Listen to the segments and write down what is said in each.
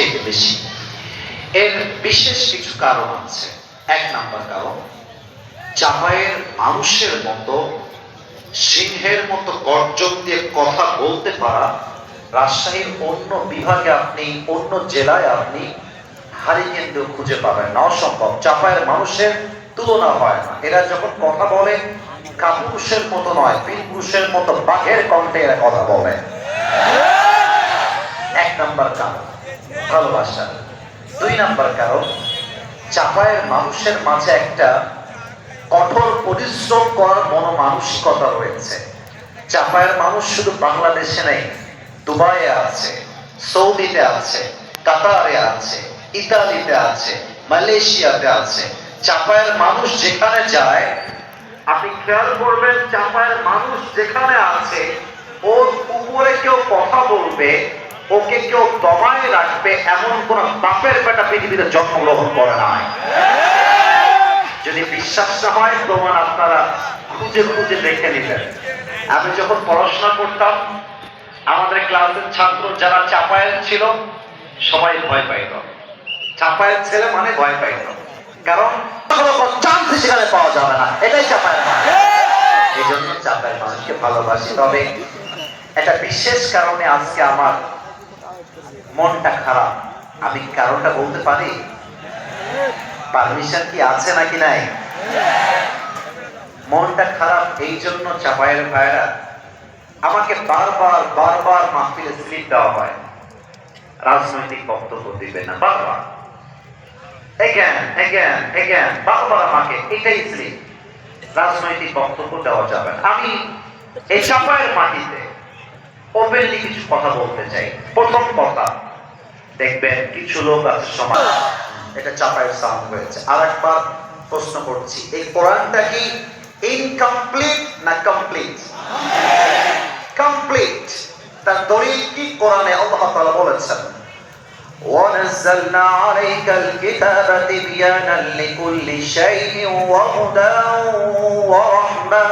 সবচেয়ে বেশি। এর বিশেষ কিছু কারণ আছে। এক নাম্বার কারণ চাপায়ের মানুষের মতো, সিংহের মতো গর্জন দিয়ে কথা বলতে পারা রাজশাহীর অন্য বিভাগে আপনি, অন্য জেলায় আপনি হারি কেন্দ্র খুঁজে পাবেন না। অসম্ভব। চাপায়ের মানুষের তুলনা হয় না। এরা যখন কথা বলে, কাপুরুষের মতো নয় পীর পুরুষের মতো বাঘের কণ্ঠে এরা কথা বলে এক নাম্বার কারণ ভালোবাসা দুই নাম্বার কারণ চাপায়ের মানুষের মাঝে একটা কঠোর পরিশ্রম করার মনোমানসিকতা রয়েছে। চাপায়ের মানুষ শুধু বাংলাদেশে নেই, দুবাইয়ে আছে, সৌদিতে আছে, কাতারে আছে, ইতালিতে আছে, মালয়েশিয়াতে আছে। চাপায়ের মানুষ যেখানে যায়, আপনি খেয়াল করবেন চাপায়ের মানুষ যেখানে আছে, ওর উপরে কেউ কথা বলবে ওকে কেউ দমায় রাখবে, এমন কোন বাপের বেটা পৃথিবীতে জন্মগ্রহণ করে নাই। যদি বিশ্বাস না হয়, প্রমাণ আপনারা খুঁজে খুঁজে দেখে নিতেন আমি যখন পড়াশোনা করতাম, আমাদের ক্লাসের ছাত্র যারা চাপায়ের ছিল, সবাই ভয় পাইত। চাপায়ের ছেলে মানে ভয় পাইত। কারণ চান্স সেখানে পাওয়া যাবে না। এটাই চাপায়ের মানুষ এই জন্য চাপায়ের মানুষকে ভালোবাসি। তবে একটা বিশেষ কারণে আজকে আমার মনটা খারাপ। আমি কারণটা বলতে পারি? পারমিশন কি আছে নাকি নাই? মনটা খারাপ এই জন্য চাপায়ের ভাইরা আমাকে বারবার বারবার মাহফিলে স্লিপ দেওয়া হয়। রাজনৈতিক বক্তব্য দিবে না, বারবার। রাজনৈতিক বক্তব্য দেওয়া যাবে আমি এই চাপায়ের মাটিতে ওপেনলি কিছু কথা বলতে চাই প্রথম কথা দেখবেন কিছু লোক আছে সমাজ এটা চাপায়ের সাউন্ড হয়েছে আর একবার প্রশ্ন করছি এই কোরআনটা কি ইনকমপ্লিট না কমপ্লিট কমপ্লিট তার দলিল কি কোরআনে আল্লাহ তাআলা বলেছেন ونزلنا عليك الكتاب تبيانا لكل شيء وهدى ورحمة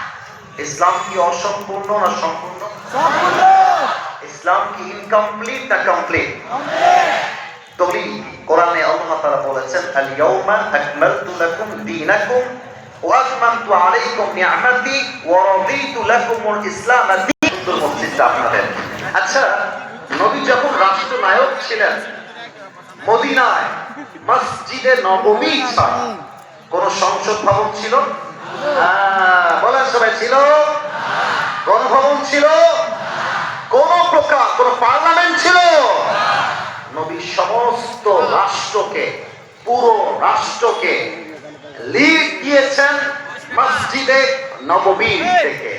ইসলাম কি অসম্পূর্ণ না সম্পূর্ণ? ইসলাম কি ইনকমপ্লিট না কমপ্লিট কি? কোরআনে আল্লাহ তাআলা বলেছেন আল ইয়াউমা আকমালতু লাকুম দীনাকুম ওয়া আতমামতু আলাইকুম নি'মাতি ওয়া রাদিতু লাকুমুল ইসলাম সুন্দর মসজিদটা আপনাদের। আচ্ছা নবী যখন রাষ্ট্রনায়ক ছিলেন মদিনায় মসজিদে নববী ছাড়া কোন সংসদ ভবন ছিল? হ্যাঁ, বলেন সবাই ছিল কোন ভবন ছিল, কোন প্রকার, কোন পার্লামেন্ট ছিল। নবী সমস্ত রাষ্ট্রকে, পুরো রাষ্ট্রকে লিড দিয়েছেন মসজিদে নববীর থেকে।